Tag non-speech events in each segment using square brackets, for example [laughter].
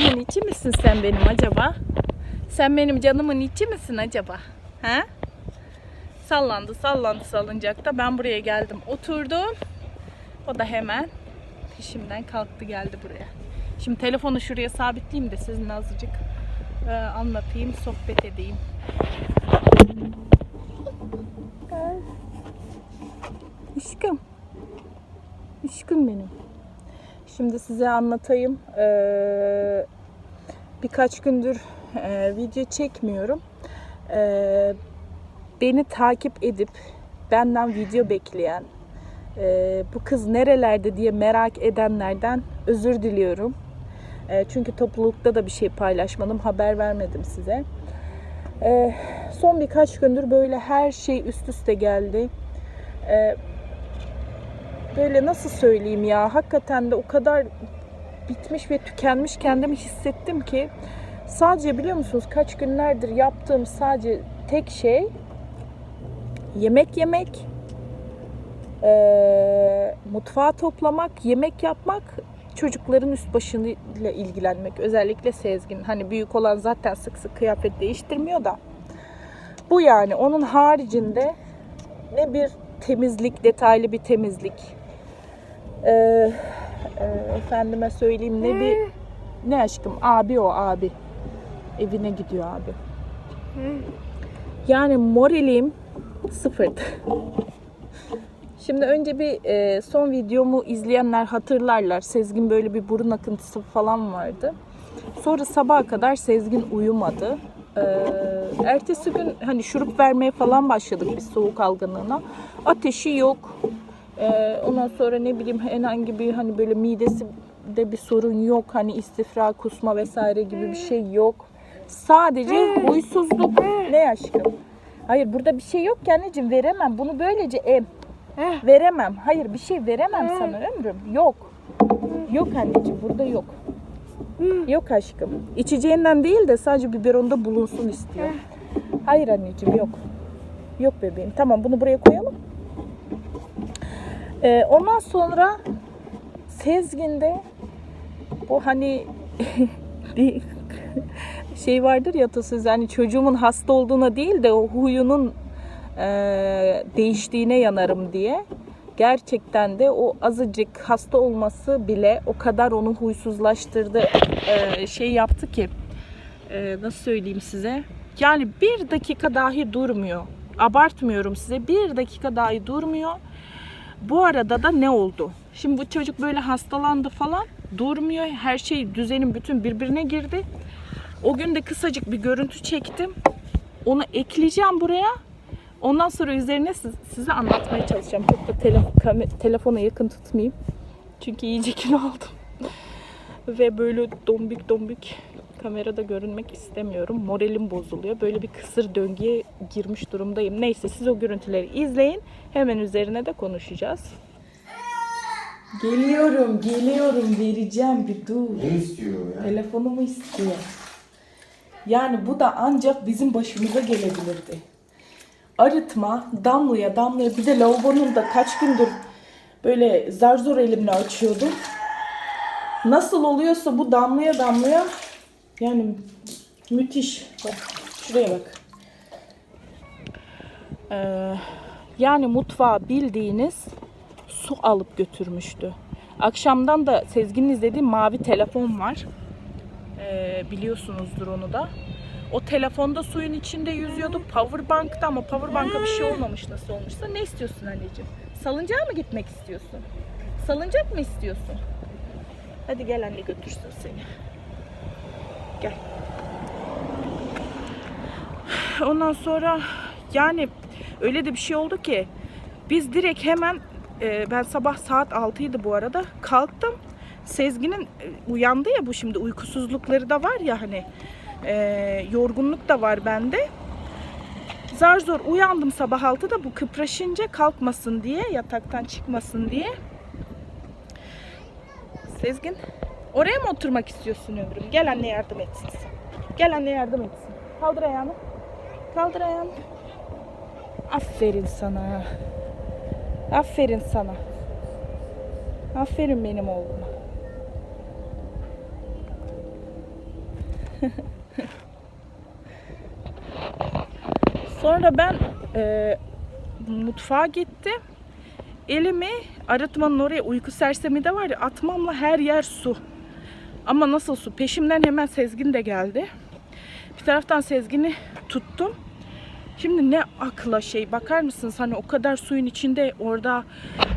canımın içi misin sen benim acaba? Sen benim canımın içi misin acaba? He? Sallandı sallandı salıncakta. Ben buraya geldim oturdum. O da hemen peşimden kalktı geldi buraya. Şimdi telefonu şuraya sabitleyeyim de sizinle azıcık e, anlatayım, sohbet edeyim. Aşkım. Aşkım benim. Şimdi size anlatayım. Ee, birkaç gündür e, video çekmiyorum. Ee, beni takip edip benden video bekleyen, e, bu kız nerelerde diye merak edenlerden özür diliyorum. E, çünkü toplulukta da bir şey paylaşmadım, haber vermedim size. Son birkaç gündür böyle her şey üst üste geldi. Böyle nasıl söyleyeyim ya? Hakikaten de o kadar bitmiş ve tükenmiş kendimi hissettim ki sadece biliyor musunuz kaç günlerdir yaptığım sadece tek şey yemek yemek eee, mutfağı toplamak yemek yapmak çocukların üst başıyla ilgilenmek. Özellikle Sezgin. Hani büyük olan zaten sık sık kıyafet değiştirmiyor da. Bu yani. Onun haricinde ne bir temizlik detaylı bir temizlik ee, e, efendime söyleyeyim ne bir ne aşkım? Abi o abi. Evine gidiyor abi. Yani moralim sıfırdı. Şimdi önce bir e, son videomu izleyenler hatırlarlar. Sezgin böyle bir burun akıntısı falan vardı. Sonra sabaha kadar Sezgin uyumadı. Ee, ertesi gün hani şurup vermeye falan başladık biz soğuk algınlığına. Ateşi yok ee, ondan sonra ne bileyim herhangi bir hani böyle midesi de bir sorun yok. Hani istifra, kusma vesaire gibi bir şey yok. Sadece huysuzluk. Ne aşkım? Hayır burada bir şey yok ki anneciğim veremem. Bunu böylece em. Veremem. Hayır bir şey veremem sana ömrüm. Yok. Yok anneciğim burada yok. Yok aşkım. İçeceğinden değil de sadece biberonda bulunsun istiyor. Hayır anneciğim yok. Yok bebeğim. Tamam bunu buraya koyalım. Ee, ondan sonra Sezgin'de bu hani [laughs] bir şey vardır ya atasözü hani çocuğumun hasta olduğuna değil de o huyunun e, değiştiğine yanarım diye. Gerçekten de o azıcık hasta olması bile o kadar onu huysuzlaştırdı. E, şey yaptı ki e, nasıl söyleyeyim size? Yani bir dakika dahi durmuyor. Abartmıyorum size. Bir dakika dahi durmuyor bu arada da ne oldu? Şimdi bu çocuk böyle hastalandı falan. Durmuyor. Her şey düzenin bütün birbirine girdi. O gün de kısacık bir görüntü çektim. Onu ekleyeceğim buraya. Ondan sonra üzerine siz- size anlatmaya çalışacağım. Çok da tele- kame- telefona yakın tutmayayım. Çünkü iyice kilo aldım. Ve böyle dombik dombik kamerada görünmek istemiyorum. Moralim bozuluyor. Böyle bir kısır döngüye girmiş durumdayım. Neyse siz o görüntüleri izleyin. Hemen üzerine de konuşacağız. Geliyorum, geliyorum. Vereceğim bir dur. Ne istiyor ya? Telefonumu istiyor. Yani bu da ancak bizim başımıza gelebilirdi. Arıtma, damlaya damlaya bir de lavabonun da kaç gündür böyle zar zor elimle açıyordum. Nasıl oluyorsa bu damlaya damlaya yani müthiş. Bak şuraya bak. Ee, yani mutfağa bildiğiniz su alıp götürmüştü. Akşamdan da Sezgin'in izlediği mavi telefon var. Ee, biliyorsunuzdur onu da. O telefonda suyun içinde yüzüyordu. Powerbank'ta ama Powerbank'a bir şey olmamış nasıl olmuşsa. Ne istiyorsun anneciğim? Salıncağa mı gitmek istiyorsun? Salıncak mı istiyorsun? Hadi gel anne götürsün seni. Gel. Ondan sonra yani öyle de bir şey oldu ki biz direkt hemen e, ben sabah saat 6'ydı bu arada kalktım. Sezgin'in e, uyandı ya bu şimdi uykusuzlukları da var ya hani e, yorgunluk da var bende. Zar zor uyandım sabah 6'da bu kıpraşınca kalkmasın diye yataktan çıkmasın diye. Sezgin oraya mı oturmak istiyorsun ömrüm? Gel anne yardım etsin. Gel anne yardım etsin. Kaldır ayağını. Kaldır ayağını. Aferin sana. Aferin sana. Aferin benim oğluma. [laughs] Sonra ben e, mutfağa gittim. Elimi arıtmanın oraya uyku sersemi de var ya atmamla her yer su. Ama nasıl su? Peşimden hemen Sezgin de geldi. Bir taraftan Sezgin'i tuttum. Şimdi ne akla şey bakar mısınız hani o kadar suyun içinde orada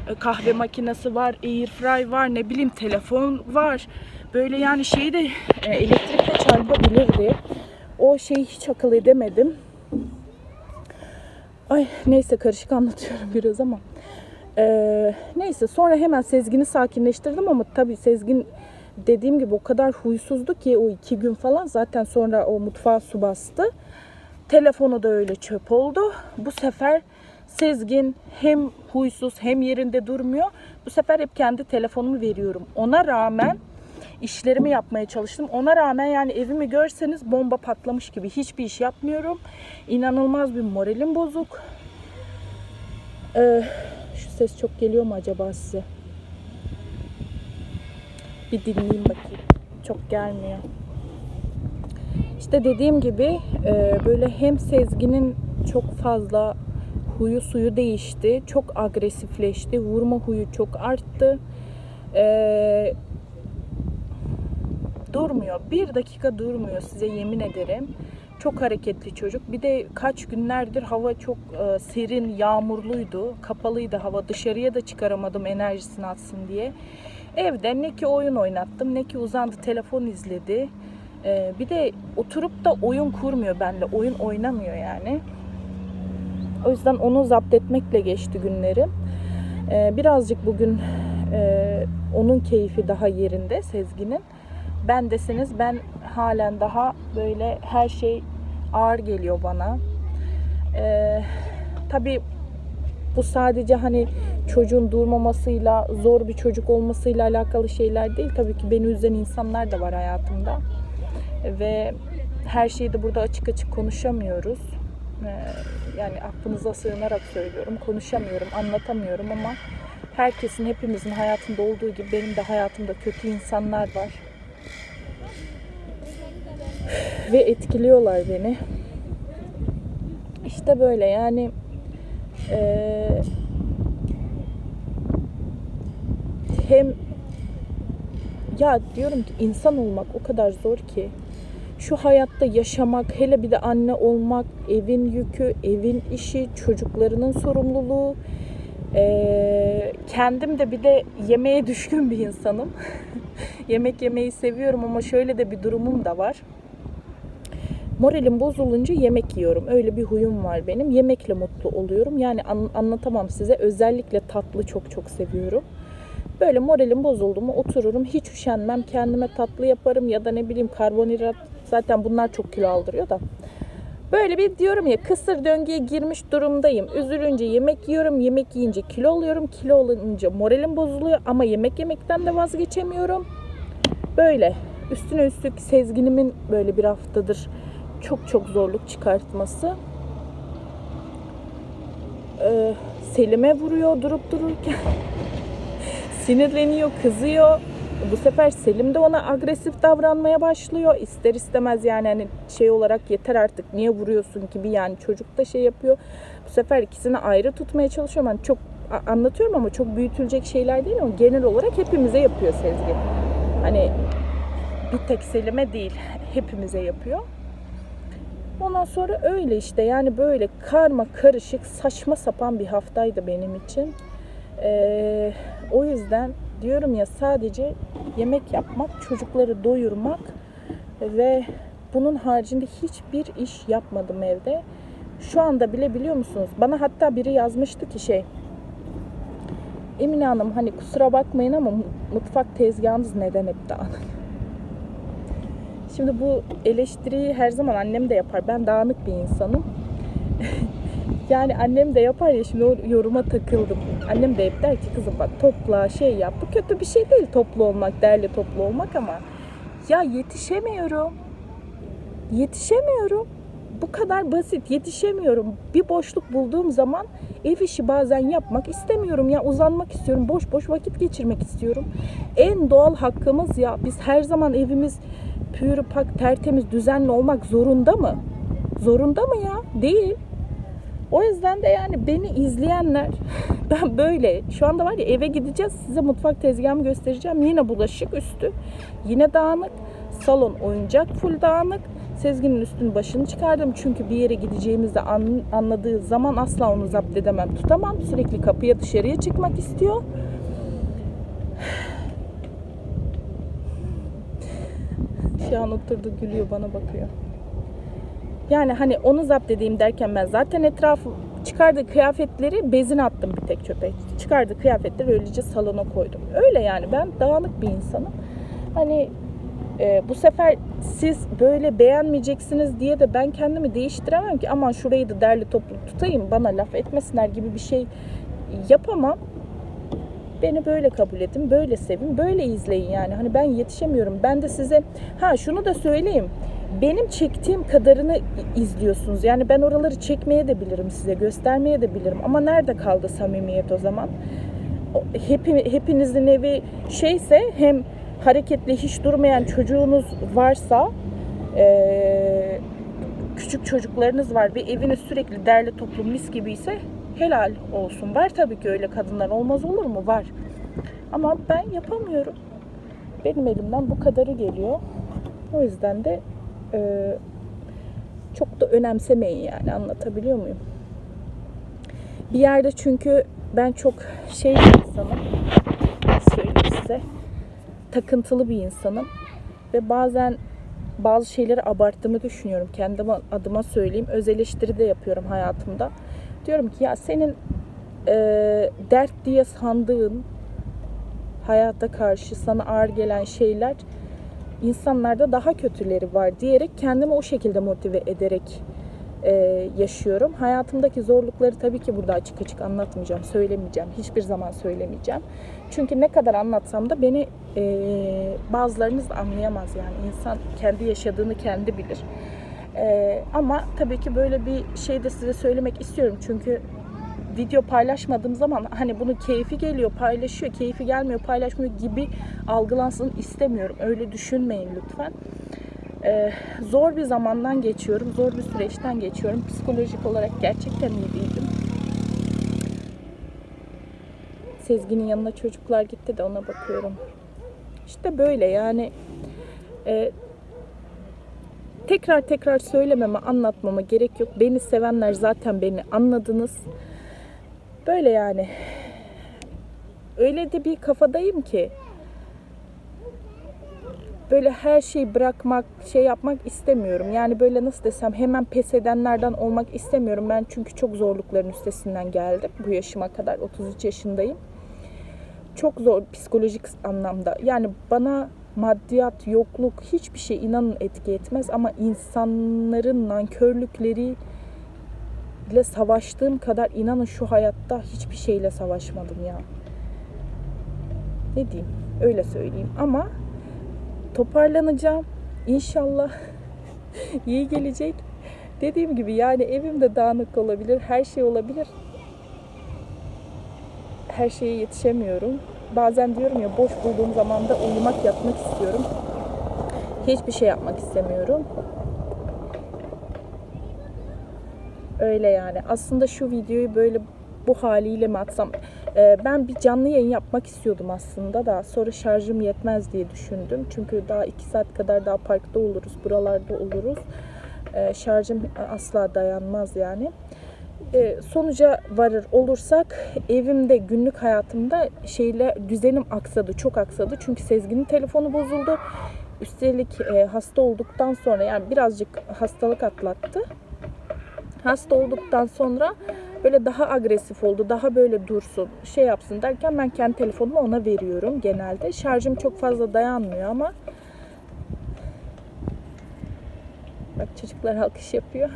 e, kahve makinesi var, airfry var, ne bileyim telefon var. Böyle yani şeyi de e, elektrikle çarpabilirdi. O şeyi hiç akıl edemedim. Ay neyse karışık anlatıyorum [laughs] biraz ama. Ee, neyse sonra hemen Sezgin'i sakinleştirdim ama tabii Sezgin dediğim gibi o kadar huysuzdu ki o iki gün falan zaten sonra o mutfağa su bastı. Telefonu da öyle çöp oldu. Bu sefer Sezgin hem huysuz hem yerinde durmuyor. Bu sefer hep kendi telefonumu veriyorum. Ona rağmen işlerimi yapmaya çalıştım. Ona rağmen yani evimi görseniz bomba patlamış gibi hiçbir iş yapmıyorum. İnanılmaz bir moralim bozuk. Ee, şu ses çok geliyor mu acaba size? Bir dinleyeyim bakayım. Çok gelmiyor. İşte dediğim gibi e, böyle hem Sezgin'in çok fazla huyu suyu değişti. Çok agresifleşti. Vurma huyu çok arttı. E, durmuyor. Bir dakika durmuyor size yemin ederim. Çok hareketli çocuk. Bir de kaç günlerdir hava çok e, serin, yağmurluydu. Kapalıydı hava. Dışarıya da çıkaramadım enerjisini atsın diye. Evde ne ki oyun oynattım ne ki uzandı telefon izledi. E, bir de oturup da oyun kurmuyor bende. Oyun oynamıyor yani. O yüzden onu zapt etmekle geçti günlerim. E, birazcık bugün e, onun keyfi daha yerinde Sezgin'in. Ben deseniz ben halen daha böyle her şey ağır geliyor bana. Ee, tabii bu sadece hani çocuğun durmamasıyla, zor bir çocuk olmasıyla alakalı şeyler değil. Tabii ki beni üzen insanlar da var hayatımda. Ve her şeyi de burada açık açık konuşamıyoruz. Ee, yani aklınıza sığınarak söylüyorum. Konuşamıyorum, anlatamıyorum ama herkesin, hepimizin hayatında olduğu gibi benim de hayatımda kötü insanlar var. Ve etkiliyorlar beni. İşte böyle yani eee, hem ya diyorum ki insan olmak o kadar zor ki şu hayatta yaşamak hele bir de anne olmak evin yükü evin işi çocuklarının sorumluluğu Eee, kendim de bir de yemeğe [laughs] düşkün bir insanım [laughs] yemek yemeyi seviyorum ama şöyle de bir durumum da var moralim bozulunca yemek yiyorum. Öyle bir huyum var benim. Yemekle mutlu oluyorum. Yani an- anlatamam size. Özellikle tatlı çok çok seviyorum. Böyle moralim bozuldu mu otururum. Hiç üşenmem. Kendime tatlı yaparım ya da ne bileyim karbonhidrat. Zaten bunlar çok kilo aldırıyor da. Böyle bir diyorum ya kısır döngüye girmiş durumdayım. Üzülünce yemek yiyorum. Yemek yiyince kilo alıyorum. Kilo olunca moralim bozuluyor. Ama yemek yemekten de vazgeçemiyorum. Böyle. Üstüne üstlük sezginimin böyle bir haftadır çok çok zorluk çıkartması. Ee, Selim'e vuruyor durup dururken. Sinirleniyor, kızıyor. Bu sefer Selim de ona agresif davranmaya başlıyor. İster istemez yani hani şey olarak yeter artık niye vuruyorsun gibi yani çocuk da şey yapıyor. Bu sefer ikisini ayrı tutmaya çalışıyorum. Yani çok anlatıyorum ama çok büyütülecek şeyler değil ama genel olarak hepimize yapıyor Sezgi. Hani bir tek Selim'e değil hepimize yapıyor. Ondan sonra öyle işte yani böyle karma karışık saçma sapan bir haftaydı benim için. Ee, o yüzden diyorum ya sadece yemek yapmak, çocukları doyurmak ve bunun haricinde hiçbir iş yapmadım evde. Şu anda bile biliyor musunuz? Bana hatta biri yazmıştı ki şey Emine Hanım hani kusura bakmayın ama mutfak tezgahınız neden hep dağınık? Şimdi bu eleştiriyi her zaman annem de yapar. Ben dağınık bir insanım. [laughs] yani annem de yapar ya şimdi o yoruma takıldım. Annem de hep der ki kızım bak topla şey yap. Bu kötü bir şey değil toplu olmak, değerli toplu olmak ama ya yetişemiyorum. Yetişemiyorum. Bu kadar basit. Yetişemiyorum. Bir boşluk bulduğum zaman ev işi bazen yapmak istemiyorum ya uzanmak istiyorum. Boş boş vakit geçirmek istiyorum. En doğal hakkımız ya. Biz her zaman evimiz pürü pak tertemiz düzenli olmak zorunda mı? Zorunda mı ya? Değil. O yüzden de yani beni izleyenler [laughs] ben böyle şu anda var ya eve gideceğiz size mutfak tezgahımı göstereceğim. Yine bulaşık üstü. Yine dağınık. Salon oyuncak full dağınık. Sezginin üstünü başını çıkardım çünkü bir yere gideceğimizi an- anladığı zaman asla onu zapt edemem tutamam. Sürekli kapıya dışarıya çıkmak istiyor. [sighs] Şu an oturdu gülüyor bana bakıyor. Yani hani onu zapt edeyim derken ben zaten etrafı çıkardığı kıyafetleri bezine attım bir tek çöpe. Çıkardığı kıyafetleri öylece salona koydum. Öyle yani ben dağınık bir insanım. Hani e, bu sefer siz böyle beğenmeyeceksiniz diye de ben kendimi değiştiremem ki aman şurayı da derli toplu tutayım bana laf etmesinler gibi bir şey yapamam. Beni böyle kabul edin, böyle sevin, böyle izleyin yani. Hani ben yetişemiyorum. Ben de size ha şunu da söyleyeyim. Benim çektiğim kadarını izliyorsunuz. Yani ben oraları çekmeye de bilirim size, göstermeye de bilirim. Ama nerede kaldı samimiyet o zaman? Hepi, hepinizin evi şeyse hem hareketli hiç durmayan çocuğunuz varsa eee, küçük çocuklarınız var ve eviniz sürekli derli toplu mis gibi ise helal olsun. Var tabii ki öyle kadınlar olmaz olur mu? Var. Ama ben yapamıyorum. Benim elimden bu kadarı geliyor. O yüzden de e, çok da önemsemeyin yani anlatabiliyor muyum? Bir yerde çünkü ben çok şey bir insanım. Söyleyeyim size? Takıntılı bir insanım. Ve bazen bazı şeyleri abarttığımı düşünüyorum. Kendi adıma söyleyeyim. Öz eleştiri de yapıyorum hayatımda. Diyorum ki ya senin e, dert diye sandığın hayata karşı sana ağır gelen şeyler insanlarda daha kötüleri var diyerek kendimi o şekilde motive ederek e, yaşıyorum. Hayatımdaki zorlukları tabii ki burada açık açık anlatmayacağım, söylemeyeceğim. Hiçbir zaman söylemeyeceğim. Çünkü ne kadar anlatsam da beni e, bazılarınız anlayamaz yani. insan kendi yaşadığını kendi bilir. E, ama tabii ki böyle bir şey de size söylemek istiyorum. Çünkü video paylaşmadığım zaman hani bunun keyfi geliyor paylaşıyor, keyfi gelmiyor paylaşmıyor gibi algılansın istemiyorum. Öyle düşünmeyin lütfen. Ee, zor bir zamandan geçiyorum, zor bir süreçten geçiyorum. Psikolojik olarak gerçekten iyi değilim. Sezgin'in yanına çocuklar gitti de ona bakıyorum. İşte böyle yani e, tekrar tekrar söylememe, anlatmama gerek yok. Beni sevenler zaten beni anladınız. Böyle yani. Öyle de bir kafadayım ki böyle her şeyi bırakmak, şey yapmak istemiyorum. Yani böyle nasıl desem hemen pes edenlerden olmak istemiyorum. Ben çünkü çok zorlukların üstesinden geldim bu yaşıma kadar. 33 yaşındayım. Çok zor psikolojik anlamda. Yani bana maddiyat, yokluk hiçbir şey inanın etki etmez ama insanların nankörlükleri ile savaştığım kadar inanın şu hayatta hiçbir şeyle savaşmadım ya. Ne diyeyim? Öyle söyleyeyim ama toparlanacağım. İnşallah [laughs] iyi gelecek. Dediğim gibi yani evim de dağınık olabilir, her şey olabilir. Her şeye yetişemiyorum. Bazen diyorum ya boş bulduğum zaman da uyumak, yatmak istiyorum. Hiçbir şey yapmak istemiyorum. Öyle yani. Aslında şu videoyu böyle bu haliyle mi atsam? Ee, ben bir canlı yayın yapmak istiyordum aslında da sonra şarjım yetmez diye düşündüm. Çünkü daha iki saat kadar daha parkta oluruz, buralarda oluruz. Ee, şarjım asla dayanmaz yani. Ee, sonuca varır olursak evimde günlük hayatımda şeyle düzenim aksadı, çok aksadı. Çünkü Sezgin'in telefonu bozuldu. Üstelik e, hasta olduktan sonra yani birazcık hastalık atlattı hasta olduktan sonra böyle daha agresif oldu, daha böyle dursun, şey yapsın derken ben kendi telefonumu ona veriyorum genelde. Şarjım çok fazla dayanmıyor ama bak çocuklar alkış yapıyor.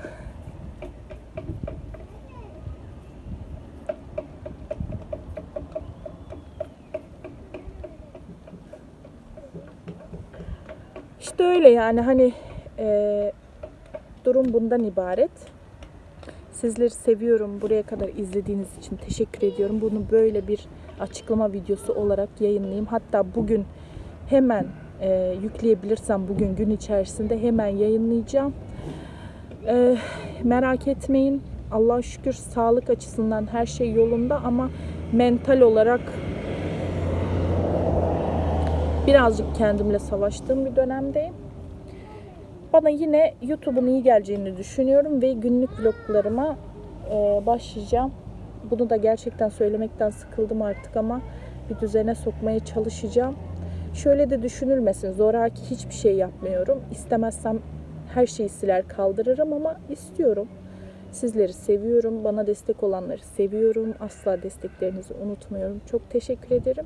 İşte öyle yani hani e, durum bundan ibaret. Sizleri seviyorum. Buraya kadar izlediğiniz için teşekkür ediyorum. Bunu böyle bir açıklama videosu olarak yayınlayayım. Hatta bugün hemen e, yükleyebilirsem bugün gün içerisinde hemen yayınlayacağım. E, merak etmeyin. Allah'a şükür sağlık açısından her şey yolunda ama mental olarak birazcık kendimle savaştığım bir dönemdeyim. Bana yine YouTube'un iyi geleceğini düşünüyorum ve günlük vloglarıma e, başlayacağım. Bunu da gerçekten söylemekten sıkıldım artık ama bir düzene sokmaya çalışacağım. Şöyle de düşünülmesin. Zoraki hiçbir şey yapmıyorum. İstemezsem her şeyi siler kaldırırım ama istiyorum. Sizleri seviyorum. Bana destek olanları seviyorum. Asla desteklerinizi unutmuyorum. Çok teşekkür ederim.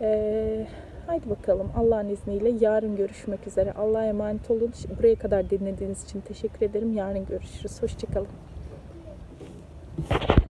Ee, haydi bakalım Allah'ın izniyle yarın görüşmek üzere. Allah'a emanet olun. Buraya kadar dinlediğiniz için teşekkür ederim. Yarın görüşürüz. Hoşçakalın.